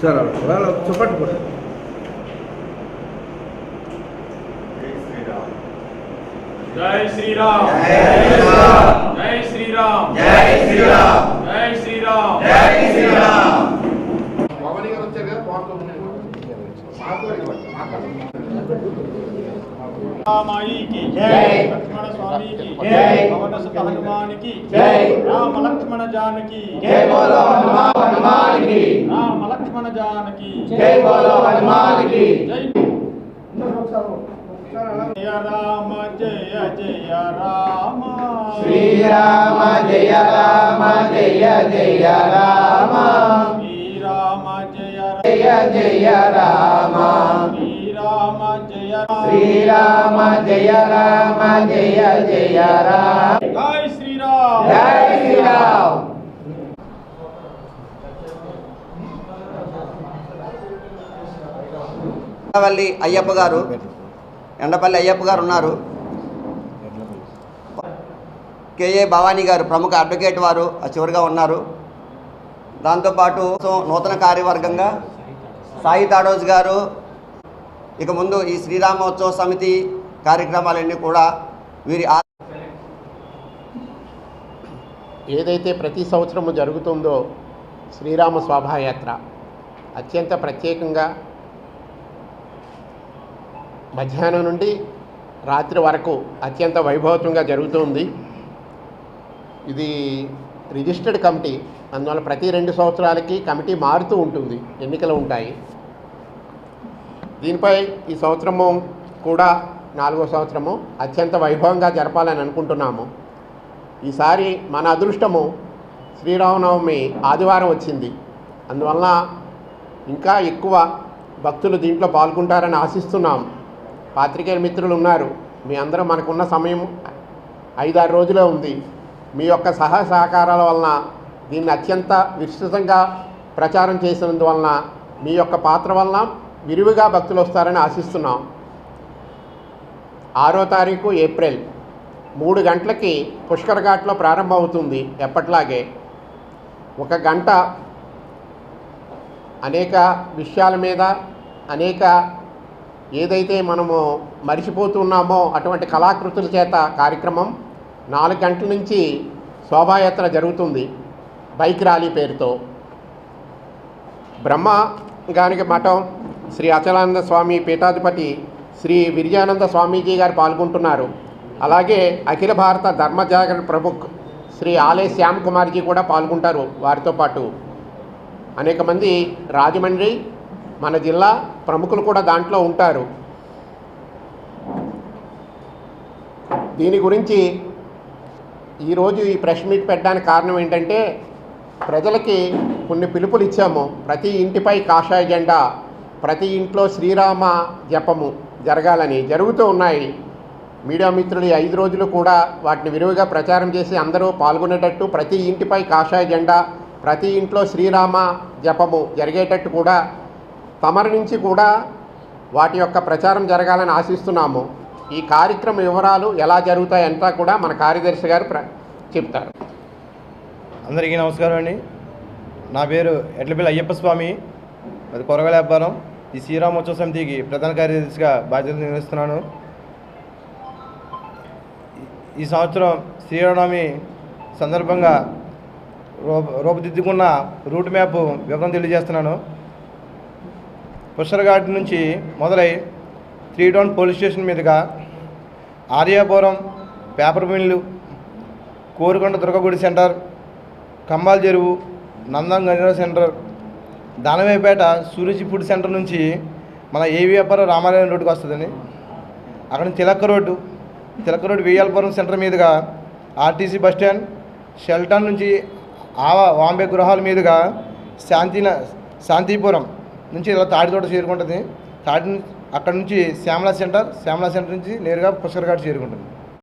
సరే వాళ్ళు చెప్పండి కూడా జై శ్రీరామ్ జై శ్రీరామ్. జై శ్రీరామ్ జై శ్రీరామ్ జై శ్రీరామ్ జై శ్రీరామ్ పవన్ గారు వచ్చారు కదా పవన్ రామాయికి జై. లక్ష్మణ స్వామికి జై. పవన సుత హనుమానికి. రామ లక్ష్మణ జానకి జై. బోలో హనుమాన్ హనుమాన్కి రామ లక్ష్మణ జానకి జై బోలో హనుమాన్కి జై. జయ రామ జయ జయ రామ. శ్రీరామ జయ రామ జయ జయ రామ. శ్రీరామ జయ జయ జయ రామ. శ్రీరామ జయ శ్రీరామ జయ రామ జయ జయ రామ జై శ్రీరామ్. జై శ్రీరామ్. ఎండపల్లి అయ్యప్ప గారు ఎండపల్లి అయ్యప్ప గారు ఉన్నారు. కేఏ భవానీ గారు ప్రముఖ అడ్వకేట్ వారు ఆ చివరిగా ఉన్నారు. దాంతోపాటు నూతన కార్యవర్గంగా సాయి తాడోజ్ గారు ఇక ముందు ఈ శ్రీరామోత్సవ సమితి కార్యక్రమాలన్నీ కూడా వీరి ఏదైతే ప్రతి సంవత్సరము జరుగుతుందో శ్రీరామ శోభాయాత్ర అత్యంత ప్రత్యేకంగా మధ్యాహ్నం నుండి రాత్రి వరకు అత్యంత వైభవతంగా జరుగుతుంది. ఇది రిజిస్టర్డ్ కమిటీ అందువల్ల ప్రతి రెండు సంవత్సరాలకి కమిటీ మారుతూ ఉంటుంది ఎన్నికలు ఉంటాయి. దీనిపై ఈ సంవత్సరము కూడా నాలుగో సంవత్సరము అత్యంత వైభవంగా జరపాలని అనుకుంటున్నాము. ఈసారి మన అదృష్టము శ్రీరామనవమి ఆదివారం వచ్చింది. అందువలన ఇంకా ఎక్కువ భక్తులు దీంట్లో పాల్గొంటారని ఆశిస్తున్నాం. పాత్రికేయ మిత్రులు ఉన్నారు. మీ అందరూ మనకున్న సమయం ఐదారు రోజులే ఉంది. మీ యొక్క సహ సహకారాల వలన దీన్ని అత్యంత విస్తృతంగా ప్రచారం చేసినందువలన మీ యొక్క పాత్ర వలన విరివిగా భక్తులు వస్తారని ఆశిస్తున్నాం. ఆరో తారీఖు ఏప్రిల్ మూడు గంటలకి పుష్కర్ ఘాట్లో ప్రారంభమవుతుంది ఎప్పట్లాగే. ఒక గంట అనేక విషయాల మీద అనేక ఏదైతే మనము మరిచిపోతున్నామో అటువంటి కళాకృతుల చేత కార్యక్రమం నాలుగు గంటల నుంచి శోభాయాత్ర జరుగుతుంది బైక్ ర్యాలీ పేరుతో. బ్రహ్మ గానికి మఠం శ్రీ అచలానంద స్వామి పీఠాధిపతి శ్రీ విరిజానంద స్వామీజీ గారు పాల్గొంటున్నారు. అలాగే అఖిల భారత ధర్మ జాగరణ ప్రముఖ్ శ్రీ ఆలయ శ్యామ్ కుమార్జీ కూడా పాల్గొంటారు వారితో పాటు. అనేక మంది రాజమండ్రి మన జిల్లా ప్రముఖులు కూడా దాంట్లో ఉంటారు. దీని గురించి ఈరోజు ఈ ప్రెస్ మీట్ పెట్టడానికి కారణం ఏంటంటే ప్రజలకి కొన్ని పిలుపులు ఇచ్చాము. ప్రతి ఇంటిపై కాషాయ జెండా ప్రతి ఇంట్లో శ్రీరామ జపము జరగాలని జరుగుతూ ఉన్నాయి. మీడియా మిత్రులు ఐదు రోజులు కూడా వాటిని విరివిగా ప్రచారం చేసి అందరూ పాల్గొనేటట్టు ప్రతి ఇంటిపై కాషాయ జెండా ప్రతి ఇంట్లో శ్రీరామ జపము జరిగేటట్టు కూడా తమరి నుంచి కూడా వాటి యొక్క ప్రచారం జరగాలని ఆశిస్తున్నాము. ఈ కార్యక్రమ వివరాలు ఎలా జరుగుతాయంతా కూడా మన కార్యదర్శి గారు ప్ర చెప్తారు. అందరికీ నమస్కారం అండి. నా పేరు ఎడ్లపల్లి అయ్యప్ప స్వామి. అది కొరగల వ్యాపారం. ఈ శ్రీరామోత్సవ సమితికి ప్రధాన కార్యదర్శిగా బాధ్యతలు నిర్వహిస్తున్నాను. ఈ- సంవత్సరం శ్రీరామనవమి సందర్భంగా రూపదిద్దుకున్న రూపుదిద్దుకున్న రూట్ మ్యాప్ వివరం తెలియజేస్తున్నాను. పుష్కరఘాట్ నుంచి మొదలై త్రీ టౌన్ పోలీస్ స్టేషన్ మీదుగా Aryapuram paper mill Korukonda Durgagudi centre Kambal Cheruvu Nandam centre Danavaipeta Suraji food centre నుంచి మన ఏవిఎఫ్ఆర్ రామాలయం రోడ్డుకి వస్తుందండి. అక్కడ నుంచి Tilak road Tilak road Vayalapuram centre మీదుగా ఆర్టీసీ బస్ స్టాండ్ షెల్టన్ నుంచి ఆవా వాంబే గృహాల మీదుగా శాంతి శాంతిపురం నుంచి ఇలా తాడితోట చేరుకుంటుంది. తాడి అక్కడ నుంచి శ్యామలా సెంటర్ శ్యామలా సెంటర్ నుంచి నేరుగా పుష్కర్ఘాట్ చేరుకుంటుంది.